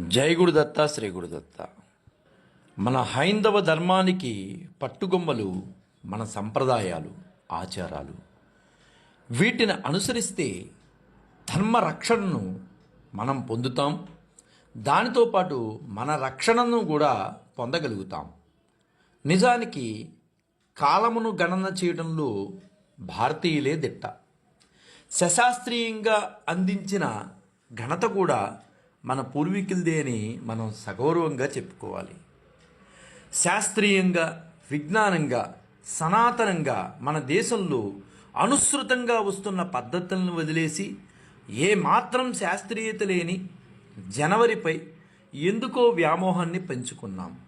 జై గురుదత్త శ్రీ గురుదత్త మన హైందవ ధర్మానికి పట్టుగొమ్మలు మన సంప్రదాయాలు ఆచారాలు. వీటిని అనుసరిస్తే ధర్మ రక్షణను మనం పొందుతాం. దానితో పాటు మన రక్షణను కూడా పొందగలుగుతాం. నిజానికి కాలమును గణన చేయడంలో భారతీయులే దిట్ట. శశాస్త్రీయంగా అందించిన ఘనత కూడా మన పూర్వీకులదే అని మనం సగౌరవంగా చెప్పుకోవాలి. శాస్త్రీయంగా విజ్ఞానంగా సనాతనంగా మన దేశంలో అనుసృతంగా వస్తున్న పద్ధతులను వదిలేసి ఏ మాత్రం శాస్త్రీయత లేని జనవరిపై ఎందుకో వ్యామోహాన్ని పెంచుకున్నాం.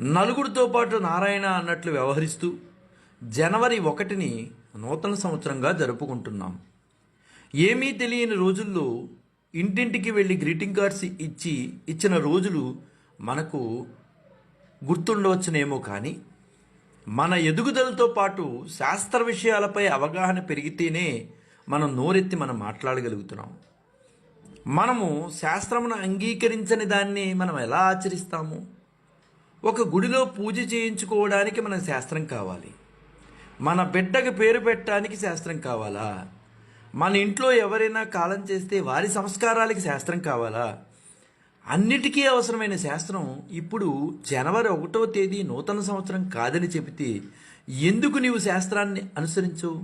నలుగురితో పాటు నారాయణ అన్నట్లు వ్యవహరిస్తూ జనవరి ఒకటిని నూతన సంవత్సరంగా జరుపుకుంటున్నాం. ఏమీ తెలియని రోజుల్లో ఇంటింటికి వెళ్ళి గ్రీటింగ్ కార్డ్స్ ఇచ్చి ఇచ్చిన రోజులు మనకు గుర్తుండవచ్చునేమో కానీ మన ఎదుగుదలతో పాటు శాస్త్ర విషయాలపై అవగాహన పెరిగితేనే మనం నోరెత్తి మనం మాట్లాడగలుగుతున్నాం. మనము శాస్త్రమును అంగీకరించని దాన్ని మనం ఎలా ఆచరిస్తాము? ఒక గుడిలో పూజ చేయించుకోవడానికి మన శాస్త్రం కావాలి. మన బిడ్డకు పేరు పెట్టడానికి శాస్త్రం కావాలా? మన ఇంట్లో ఎవరైనా కాలం చేస్తే వారి సంస్కారాలకి శాస్త్రం కావాలా? అన్నిటికీ అవసరమైన శాస్త్రం ఇప్పుడు జనవరి ఒకటవ తేదీ నూతన సంవత్సరం కాదని చెబితే ఎందుకు నీవు శాస్త్రాన్ని అనుసరించవు?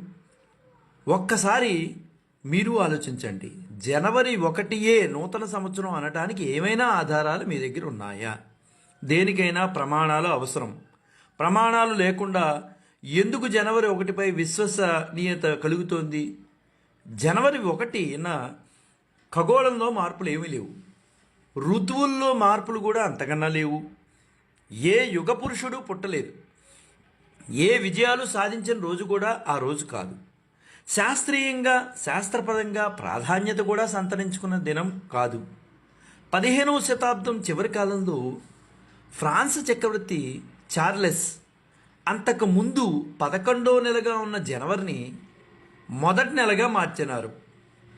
ఒక్కసారి మీరు ఆలోచించండి. జనవరి ఒకటియే నూతన సంవత్సరం అనటానికి ఏమైనా ఆధారాలు మీ దగ్గర ఉన్నాయా? దేనికైనా ప్రమాణాలు అవసరం. ప్రమాణాలు లేకుండా ఎందుకు జనవరి ఒకటిపై విశ్వసనీయత కలుగుతోంది? జనవరి ఒకటిన ఖగోళంలో మార్పులు ఏమీ లేవు. ఋతువుల్లో మార్పులు కూడా అంతకన్నా లేవు. ఏ యుగ పురుషుడు పుట్టలేదు. ఏ విజయాలు సాధించిన రోజు కూడా ఆ రోజు కాదు. శాస్త్రీయంగా శాస్త్రపరంగా ప్రాధాన్యత కూడా సంతరించుకున్న దినం కాదు. పదిహేనవ శతాబ్దం చివరి కాలంలో ఫ్రాన్స్ చక్రవర్తి చార్లెస్ అంతకు ముందు పదకొండో నెలగా ఉన్న జనవరిని మొదటి నెలగా మార్చినారు.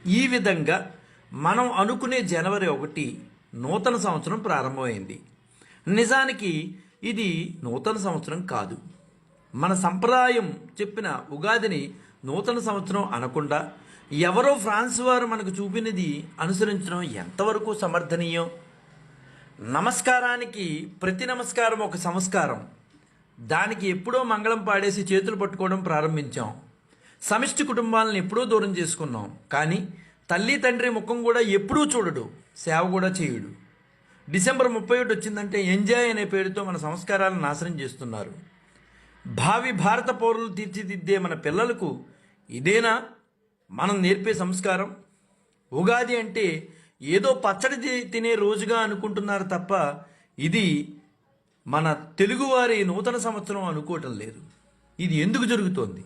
ఈ విధంగా మనం అనుకునే జనవరి ఒకటి నూతన సంవత్సరం ప్రారంభమైంది. నిజానికి ఇది నూతన సంవత్సరం కాదు. మన సంప్రదాయం చెప్పిన ఉగాదిని నూతన సంవత్సరం అనకుండా ఎవరో ఫ్రాన్స్ వారు మనకు చూపినది అనుసరించడం ఎంతవరకు సమర్థనీయం? నమస్కారానికి ప్రతి నమస్కారం ఒక సంస్కారం. దానికి ఎప్పుడో మంగళం పాడేసి చేతులు పట్టుకోవడం ప్రారంభించాం. సమిష్టి కుటుంబాలను ఎప్పుడూ దూరం చేసుకున్నాం. కానీ తల్లి తండ్రి ముఖం కూడా ఎప్పుడూ చూడడు. సేవ కూడా చేయుడు. డిసెంబర్ ముప్పై ఒకటి వచ్చిందంటే ఎంజాయ్ అనే పేరుతో మన సంస్కారాలను నాశనం చేస్తున్నారు. భావి భారత పౌరులు తీర్చిదిద్దే మన పిల్లలకు ఇదేనా? మనం నేర్పే సంస్కారం? ఉగాది అంటే ఏదో పచ్చడి తినే రోజుగా అనుకుంటున్నారు తప్ప ఇది మన తెలుగువారి నూతన సంవత్సరం అనుకోవటం లేదు. ఇది ఎందుకు జరుగుతోంది?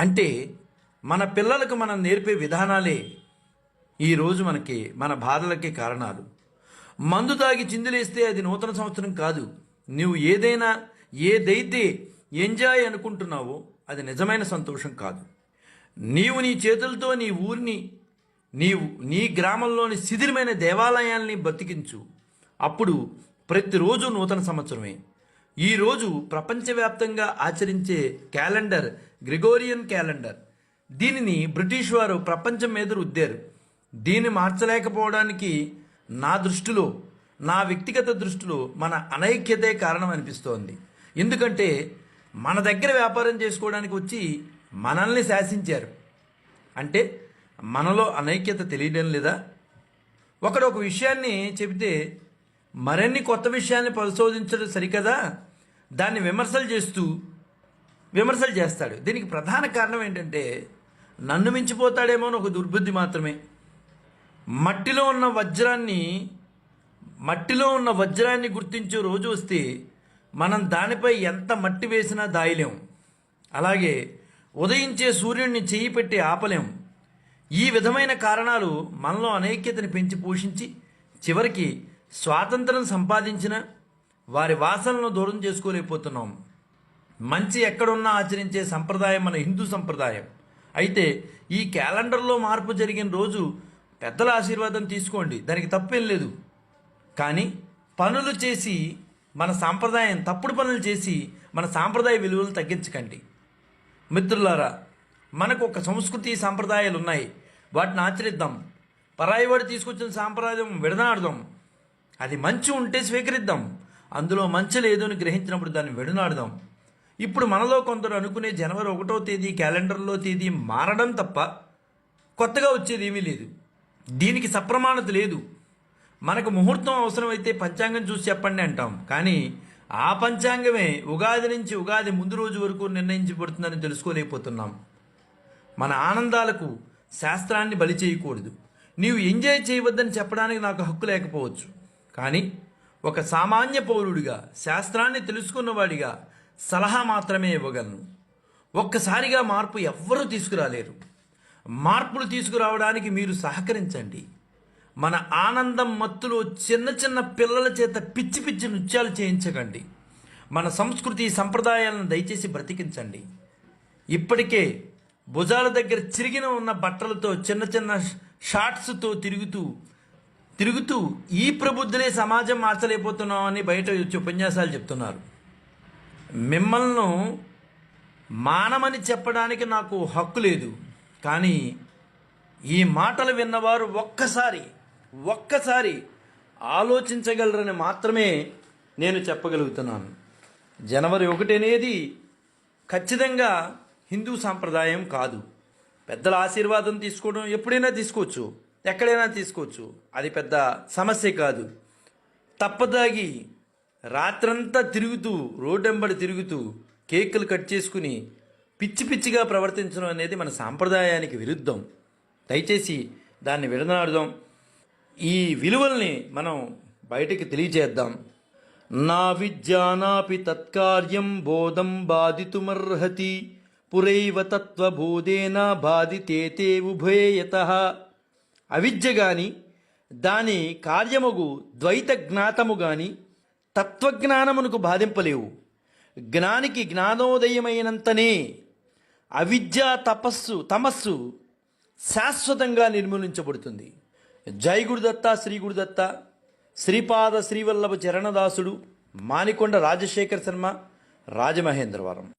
అంటే మన పిల్లలకు మనం నేర్పే విధానాలే ఈరోజు మనకి మన బాధలకి కారణాలు. మందు తాగి చిందులేస్తే అది నూతన సంవత్సరం కాదు. నువ్వు ఏదైనా ఏదైతే ఎంజాయ్ అనుకుంటున్నావో అది నిజమైన సంతోషం కాదు. నీవు నీ చేతులతో నీ ఊరిని నీవు నీ గ్రామంలోని శిథిరమైన దేవాలయాల్ని బతికించు. అప్పుడు ప్రతిరోజు నూతన సంవత్సరమే. ఈరోజు ప్రపంచవ్యాప్తంగా ఆచరించే క్యాలెండర్ గ్రిగోరియన్ క్యాలెండర్. దీనిని బ్రిటిష్ వారు ప్రపంచం మీద రుద్దారు. దీన్ని మార్చలేకపోవడానికి నా దృష్టిలో నా వ్యక్తిగత దృష్టిలో మన అనైక్యతే కారణం అనిపిస్తోంది. ఎందుకంటే మన దగ్గర వ్యాపారం చేసుకోవడానికి వచ్చి మనల్ని శాసించారు. అంటే మనలో అనైక్యత తెలియడం లేదా? ఒకడు ఒక విషయాన్ని చెబితే మరిన్ని కొత్త విషయాన్ని పరిశోధించడం సరికదా? దాన్ని విమర్శలు చేస్తూ విమర్శలు చేస్తాడు. దీనికి ప్రధాన కారణం ఏంటంటే నన్ను మించిపోతాడేమో అని ఒక దుర్బుద్ధి మాత్రమే. మట్టిలో ఉన్న వజ్రాన్ని మట్టిలో ఉన్న వజ్రాన్ని గుర్తించే రోజు వస్తే మనం దానిపై ఎంత మట్టి వేసినా దాయలేం. అలాగే ఉదయించే సూర్యుడిని చేయి పెట్టి ఆపలేం. ఈ విధమైన కారణాలు మనలో అనైక్యతని పెంచి పోషించి చివరికి స్వాతంత్రం సంపాదించిన వారి వాసనలను దూరం చేసుకోలేకపోతున్నాం. మంచి ఎక్కడున్నా ఆచరించే సంప్రదాయం మన హిందూ సంప్రదాయం. అయితే ఈ క్యాలెండర్లో మార్పు జరిగిన రోజు పెద్దల ఆశీర్వాదం తీసుకోండి. దానికి తప్పేం లేదు. కానీ పనులు చేసి మన సాంప్రదాయం తప్పుడు పనులు చేసి మన సాంప్రదాయ విలువలు తగ్గించకండి. మిత్రులారా మనకు ఒక సంస్కృతి సాంప్రదాయాలు ఉన్నాయి. వాటిని ఆచరిద్దాం. పరాయి వాడు తీసుకొచ్చిన సాంప్రదాయం విడనాడదాం. అది మంచి ఉంటే స్వీకరిద్దాం. అందులో మంచి లేదు అని గ్రహించినప్పుడు దాన్ని వెడునాడదాం ఇప్పుడు మనలో కొందరు అనుకునే జనవరి ఒకటో తేదీ క్యాలెండర్లో తేదీ మారడం తప్ప కొత్తగా వచ్చేది ఏమీ లేదు. దీనికి సప్రమాణత లేదు. మనకు ముహూర్తం అవసరమైతే పంచాంగం చూసి చెప్పండి అంటాం. కానీ ఆ పంచాంగమే ఉగాది నుంచి ఉగాది ముందు రోజు వరకు నిర్ణయించబడుతుందని తెలుసుకోలేకపోతున్నాం. మన ఆనందాలకు శాస్త్రాన్ని బలి చేయకూడదు. నీవు ఎంజాయ్ చేయవద్దని చెప్పడానికి నాకు హక్కు లేకపోవచ్చు. కానీ ఒక సామాన్య పౌరుడిగా శాస్త్రాన్ని తెలుసుకున్నవాడిగా సలహా మాత్రమే ఇవ్వగలను. ఒక్కసారిగా మార్పు ఎవ్వరూ తీసుకురాలేరు. మార్పులు తీసుకురావడానికి మీరు సహకరించండి. మన ఆనందం మత్తులో చిన్న చిన్న పిల్లల చేత పిచ్చి పిచ్చి నృత్యాలు చేయించకండి. మన సంస్కృతి సంప్రదాయాలను దయచేసి బ్రతికించండి. ఇప్పటికే భుజాల దగ్గర చిరిగిన ఉన్న బట్టలతో చిన్న చిన్న షార్ట్స్తో తిరుగుతూ తిరుగుతూ ఈ ప్రబుద్ధులే సమాజం మార్చలేకపోతున్నామని బయట వచ్చి ఉపన్యాసాలు చెప్తున్నారు. మిమ్మల్ని మానమని చెప్పడానికి నాకు హక్కు లేదు. కానీ ఈ మాటలు విన్నవారు ఒక్కసారి ఒక్కసారి ఆలోచించగలరని మాత్రమే నేను చెప్పగలుగుతున్నాను. జనవరి ఒకటి అనేది ఖచ్చితంగా హిందూ సాంప్రదాయం కాదు. పెద్దల ఆశీర్వాదం తీసుకోవడం ఎప్పుడైనా తీసుకోవచ్చు. ఎక్కడైనా తీసుకోవచ్చు. అది పెద్ద సమస్య కాదు. తప్పదాగి రాత్రంతా తిరుగుతూ రోడ్డెంబడి తిరుగుతూ కేకులు కట్ చేసుకుని పిచ్చి పిచ్చిగా ప్రవర్తించడం అనేది మన సాంప్రదాయానికి విరుద్ధం. దయచేసి దాన్ని విడనాడుదాం. ఈ విలువల్ని మనం బయటికి తెలియజేద్దాం నా విద్యానాపి తత్కార్యం బోధం బాధితుమర్హతి పురైవ తత్వబోధేన బాధితేతే ఉభయత అవిద్య గాని దాని కార్యముగు ద్వైత జ్ఞాతము గాని తత్వజ్ఞానమునకు బాధింపలేవు. జ్ఞానికి జ్ఞానోదయమైనంతనే అవిద్య తపస్సు తమస్సు శాశ్వతంగా నిర్మూలించబడుతుంది. జై గురుదత్త శ్రీ గురుదత్త శ్రీపాద శ్రీవల్లభ చరణదాసుడు మానికొండ రాజశేఖర శర్మ రాజమహేంద్రవరం.